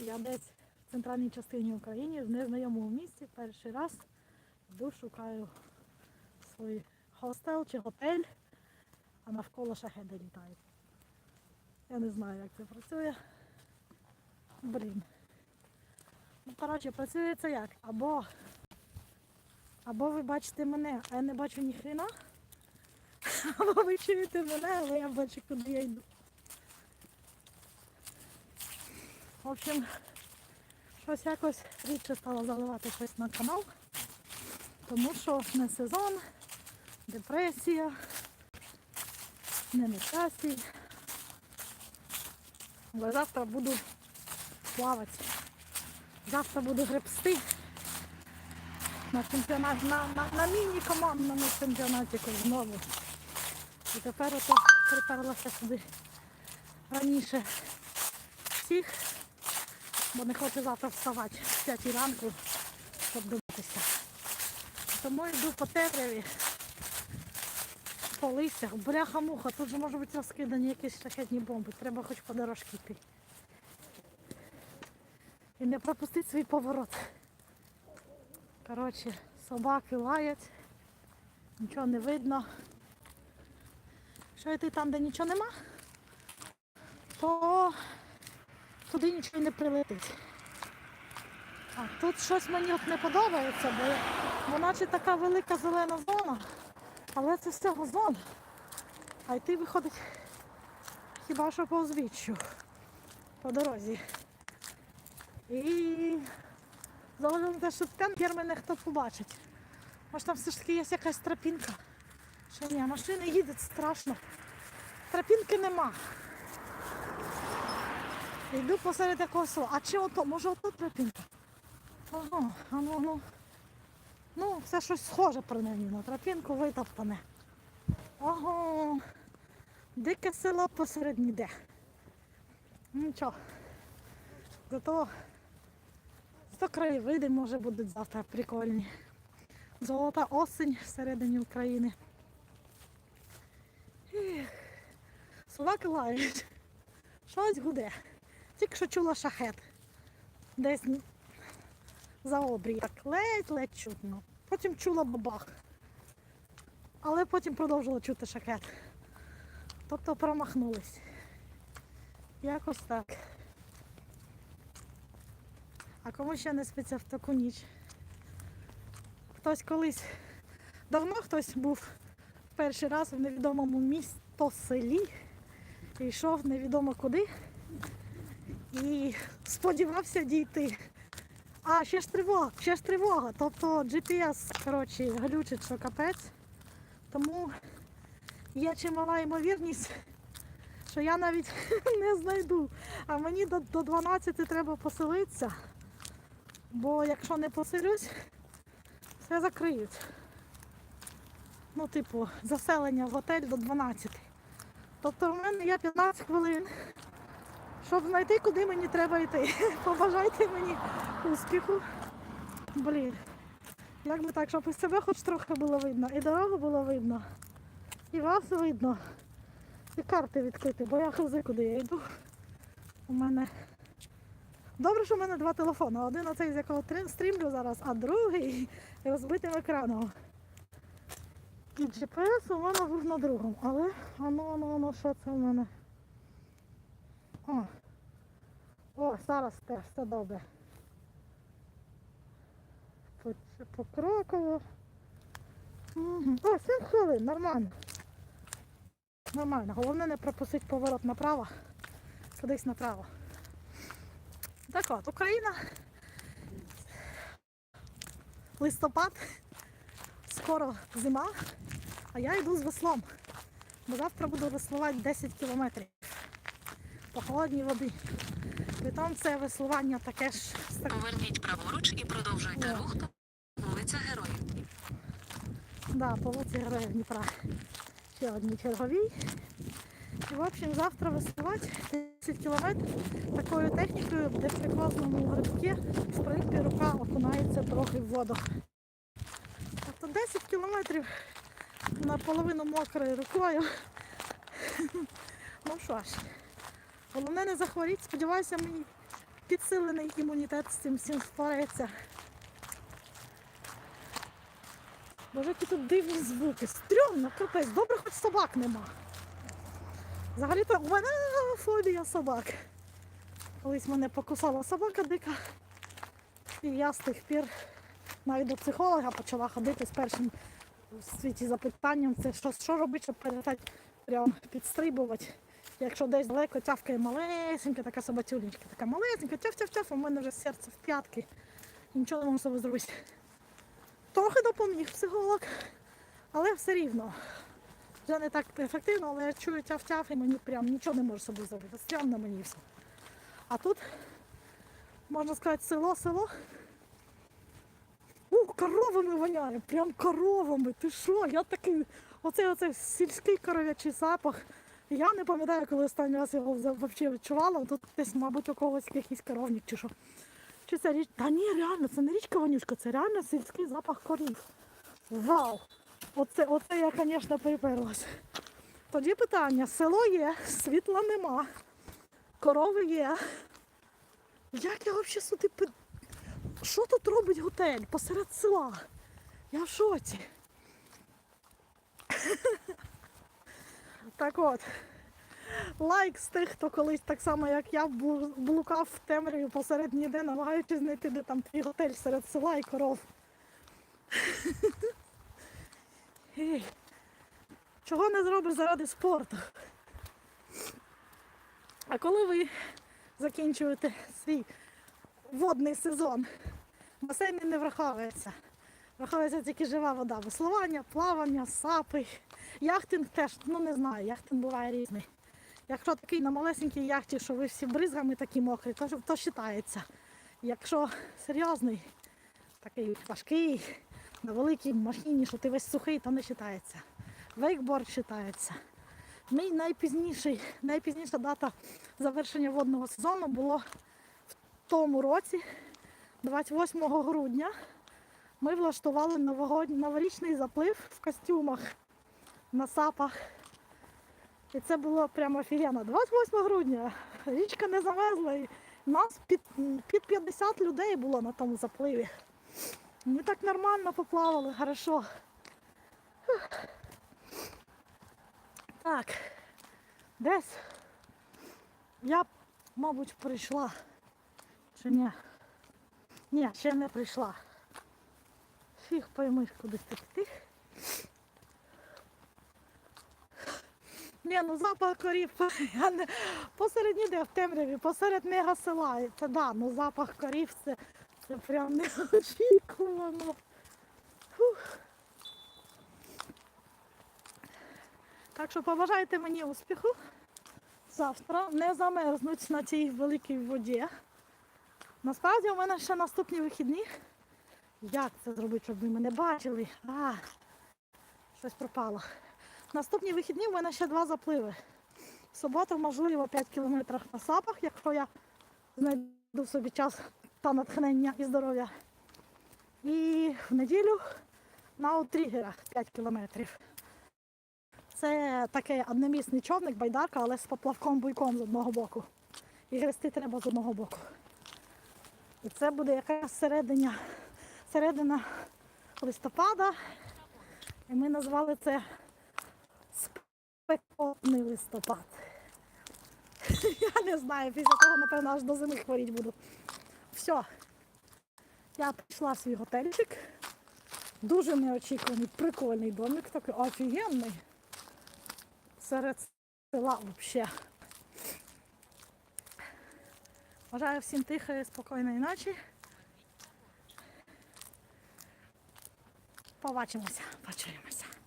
Я десь в центральній частині України, в незнайомому місці, перший раз йду, шукаю свій хостел чи готель, а навколо шахеди літають. Я не знаю, як це працює. Блін. Ну, коротше, працює це як? Або, або ви бачите мене, а я не бачу ні хрена, або ви чуєте мене, але я бачу, куди я йду. В общем, щось якось рідше стало заливати щось на канал, тому що не сезон, депресія, не на. Але завтра буду плавати. Завтра буду гребсти на чемпіонаті, на, на, на міні-командному чемпіонаті знову. І тепер ото приперлася сюди раніше всіх, бо не хочу завтра вставати в 5 ранку, щоб добитися. Тому йду по темряві, по листях, бляха-муха, тут же може бути розкидані якісь шахетні бомби, треба хоч по дорожці йти. І не пропустити свій поворот. Коротше, собаки лаять, нічого не видно. Якщо йти там, де нічого нема, то туди нічого не прилетить. А тут щось мені от не подобається, бо вона чи така велика зелена зона, але це з цього зона. А йти виходить хіба що по узбіччю, по дорозі. І на те, що танкер мене хто побачить. Може там все ж таки є якась тропінка. Що ні, машини їдуть страшно. Тропінки нема. Йду посеред якого села. А чи ото? Може ото тропінка? Ага, а ну, ну. Ну, це щось схоже принаймні на тропінку витоптане. Ого. Дике село посеред ніде. Нічого. Зато зато краєвиди може будуть завтра прикольні. Золота осінь всередині України. Собаки лають. Щось гуде. Тільки що чула шахет. Десь за обрій. Так ледь-ледь чутно. Потім чула бабах. Але потім продовжила чути шахет. Тобто промахнулись. Якось так. А кому ще не спиться в таку ніч? Хтось колись, давно хтось був перший раз в невідомому місто селі і йшов невідомо куди і сподівався дійти. А, ще ж тривога, ще ж тривога. Тобто GPS, коротше, глючить, що капець. Тому є чимала ймовірність, що я навіть не знайду. А мені до, до 12 треба поселитися. Бо якщо не поселюсь, все закриють. Ну, типу, заселення в готель до 12. Тобто в мене є 15 хвилин, щоб знайти, куди мені треба йти. Побажайте мені успіху. Блін. Як би так, щоб і себе хоч трохи було видно, і дорогу було видно, і вас видно, і карти відкрити, бо я хази, куди я йду. У мене Добре, що в мене два телефони. Один оцей, з якого стрімлю зараз, а другий розбитим екраном. І GPS у мене був на другому. Але ану, ану, ану, що це в мене? О, О зараз теж все добре. По- Покроково. Угу. О, 7 хвилин, нормально. Нормально. Головне не пропустити поворот направо, кудись направо. Так от, Україна. Листопад, скоро зима, а я йду з веслом. Бо завтра буду веслувати 10 кілометрів по холодній воді. Притом це веслування таке ж так- Поверніть праворуч і продовжуйте О. рух вулиця Героїв. да, по вулиці Героїв Дніпра. Ще одні чергові. І в общем завтра веслувати 10 кілометрів такою технікою, де при кожному грибці, в принципі, рука окунається трохи в воду. Тобто 10 кілометрів наполовину мокрою рукою. Ну що ж, головне не захворіти, сподіваюся, мені підсилений імунітет з цим всім впорається. Боже, які тут дивні звуки. Стрьомно, капець, добре, хоч собак нема. Взагалі-то у мене фобія собак. Колись мене покусала собака дика. І я з тих пір навіть до психолога почала ходити з першим у світі запитанням, це що, що робити, щоб перестати прям підстрибувати. Якщо десь далеко тявкає малесенька, така собацюлечка, така малесенька, тяв-тяв-тяв, у мене вже серце в п'ятки. Нічого не можу з собою зробити. Трохи допоміг психолог, але все рівно. Вже не так ефективно, але я чую тяв-тяв і мені прям нічого не можу з собою зробити. Стрімно мені все. А тут, можна сказати, село-село. У, коровами воняє, прям коровами. Ти що? Я такий, оцей оцей сільський коров'ячий запах. Я не пам'ятаю, коли останній раз його взагалі відчувала. Тут десь, мабуть, у когось якийсь коровник чи що. Чи це річ? Та ні, реально, це не річка вонючка, це реально сільський запах корів. Вау! Оце, оце я, звісно, приперлась. Тоді питання: село є, світла нема, корови є. Як я взагалі сюди пи- що тут робить готель посеред села? Я в шоці. Так от, лайк з тих, хто колись так само, як я, блукав в темряві посеред ніде, намагаючись знайти, де там твій готель серед села і коров. Чого не зробиш заради спорту? А коли ви закінчуєте свій водний сезон, басейни не враховується. Враховується тільки жива вода. Веслування, плавання, сапи. Яхтинг теж, ну не знаю, яхтинг буває різний. Якщо такий на малесенькій яхті, що ви всі бризгами такі мокрі, то, то вважається. Якщо серйозний, такий важкий, на великій машині, що ти весь сухий, то не вважається. Вейкборд вважається. Мій найпізніший, найпізніша дата завершення водного сезону було в тому році, 28 грудня. Ми влаштували новорічний заплив в костюмах на сапах. І це було прямо офігенно. 28 грудня. Річка не замерзла. І нас під, під 50 людей було на тому запливі. Ми так нормально поплавали, хорошо. Так, десь я, мабуть, прийшла. Чи ні? Ні, ще не прийшла. Фіг поймеш, куди ти піти. Ні, ну запах корів, я не посеред ніде в темряві, посеред мега села. Це да, ну запах корів це, це прям неочікувано. Фух. Так що побажайте мені успіху. Завтра не замерзнуть на цій великій воді. Насправді у мене ще наступні вихідні. Як це зробити, щоб ви мене бачили? А, щось пропало. Наступні вихідні в мене ще два запливи. В суботу, можливо, 5 кілометрів на сапах, якщо я знайду собі час та натхнення і здоров'я. І в неділю на аутрігерах 5 кілометрів. Це такий одномісний човник, байдарка, але з поплавком буйком з одного боку. І грести треба з одного боку. І це буде якась середина, середина листопада. І ми назвали це спекотний листопад. Я не знаю, після того, напевно, аж до зими хворіти буду. Все. Я прийшла в свій готельчик. Дуже неочікуваний, прикольний домик, такий офігенний. Серед села взагалі. Бажаю всім тихої, спокійної ночі. Popatrzymy się, patrzymy się.